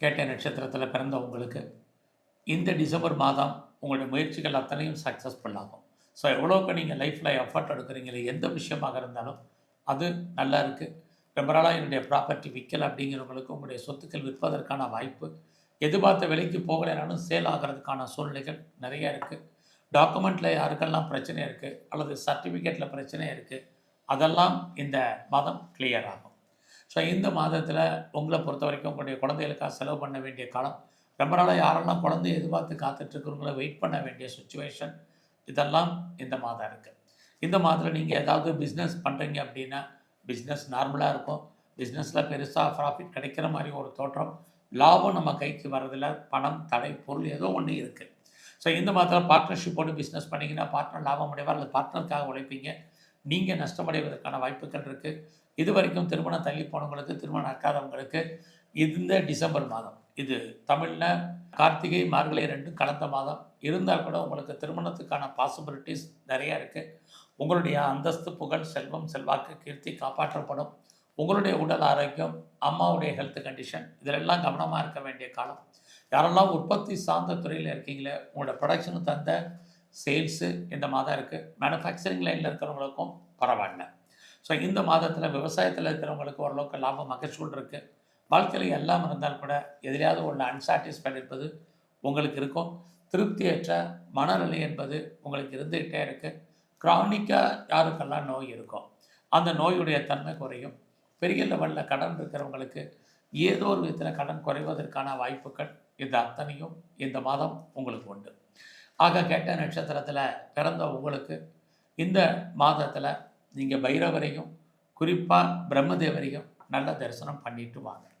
கேட்ட நட்சத்திரத்தில் பிறந்த உங்களுக்கு இந்த டிசம்பர் மாதம் உங்களுடைய முயற்சிகள் அத்தனையும் சக்ஸஸ்ஃபுல் ஆகும். ஸோ எவ்வளோக்கு நீங்கள் லைஃப்பில் எஃபர்ட் எடுக்கிறீங்களே எந்த விஷயமாக இருந்தாலும் அது நல்லா இருக்குது ரொம்ப நாளாக என்னுடைய ப்ராப்பர்ட்டி விற்கல் அப்படிங்கிறவங்களுக்கு உங்களுடைய சொத்துக்கள் விற்பதற்கான வாய்ப்பு. எதிர்பார்த்த விலைக்கு போகலைனாலும் சேல் ஆகிறதுக்கான சூழ்நிலைகள் நிறைய இருக்குது டாக்குமெண்ட்டில் யாருக்கெல்லாம் பிரச்சனை இருக்குது அல்லது சர்டிஃபிகேட்டில் பிரச்சனை இருக்குது அதெல்லாம் இந்த மாதம் கிளியர் ஆகும். ஸோ இந்த மாதத்தில் உங்களை பொறுத்த வரைக்கும் உங்களுடைய குழந்தைகளுக்காக செலவு பண்ண வேண்டிய காலம் ரொம்ப நாளாக யாரெல்லாம் குழந்தைய எதிர்பார்த்து காத்துட்ருக்குறவங்கள வெயிட் பண்ண வேண்டிய சுச்சுவேஷன் இதெல்லாம் இந்த மாதம் இருக்குது இந்த மாதத்தில் நீங்கள் ஏதாவது பிஸ்னஸ் பண்ணுறீங்க அப்படின்னா பிஸ்னஸ் நார்மலாக இருக்கும். பிஸ்னஸில் பெருசாக ப்ராஃபிட் கிடைக்கிற மாதிரி ஒரு தோற்றம் லாபம் நம்ம கைக்கு வரதில் பணம் தடை பொருள் ஏதோ ஒன்று இருக்குது ஸோ இந்த மாதத்தில் பார்ட்னர்ஷிப்போடு பிஸ்னஸ் பண்ணிங்கன்னா பார்ட்னர் லாபம் அடைவார் அல்லது பார்ட்னருக்காக உழைப்பீங்க. நீங்கள் நஷ்டமடைவதற்கான வாய்ப்புகள் இருக்குது இது வரைக்கும் திருமணம் தள்ளி போனவங்களுக்கு திருமணம் நடக்காதவங்களுக்கு இந்த டிசம்பர் மாதம் இது தமிழில் கார்த்திகை மார்கழி ரெண்டும் கலந்த மாதம். இருந்தால் கூட உங்களுக்கு திருமணத்துக்கான பாசிபிலிட்டிஸ் நிறையா இருக்குது உங்களுடைய அந்தஸ்து புகழ் செல்வம் செல்வாக்கு கீர்த்தி காப்பாற்றப்படும். உங்களுடைய உடல் ஆரோக்கியம் அம்மாவுடைய ஹெல்த் கண்டிஷன் இதிலெல்லாம் கவனமாக இருக்க வேண்டிய காலம். யாரெல்லாம் உற்பத்தி சார்ந்த துறையில் இருக்கீங்களே உங்களோட ப்ரொடக்ஷனுக்கு தந்த சேல்ஸு இந்த மாதம் இருக்குது மேனுஃபேக்சரிங் லைனில் இருக்கிறவங்களுக்கும் பரவாயில்ல. ஸோ இந்த மாதத்தில் விவசாயத்தில் இருக்கிறவங்களுக்கு ஓரளவுக்கு லாபம் மகசூல் இருக்குது வாழ்க்கையில் எல்லாம் இருந்தால் கூட எதிலையாவது உள்ள அன்சாட்டிஸ்ஃபைட் என்பது உங்களுக்கு இருக்கும். திருப்தியற்ற மனநிலை என்பது உங்களுக்கு இருந்துகிட்டே இருக்குது க்ரானிக்காக யாருக்கெல்லாம் நோய் இருக்கும் அந்த நோயுடைய தன்மை குறையும். பெரிய லெவலில் கடன் இருக்கிறவங்களுக்கு ஏதோ ஒரு விதத்தில் கடன் குறைவதற்கான வாய்ப்புகள் இந்த அத்தனையும் இந்த மாதம் உங்களுக்கு உண்டு. ஆக கேட்ட நட்சத்திரத்தில் பிறந்த உங்களுக்கு இந்த மாதத்தில் நீங்கள் பைரவரையும் குறிப்பாக பிரம்மதேவரையும் நல்ல தரிசனம் பண்ணிட்டு வாங்க.